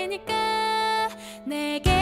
테니까 내게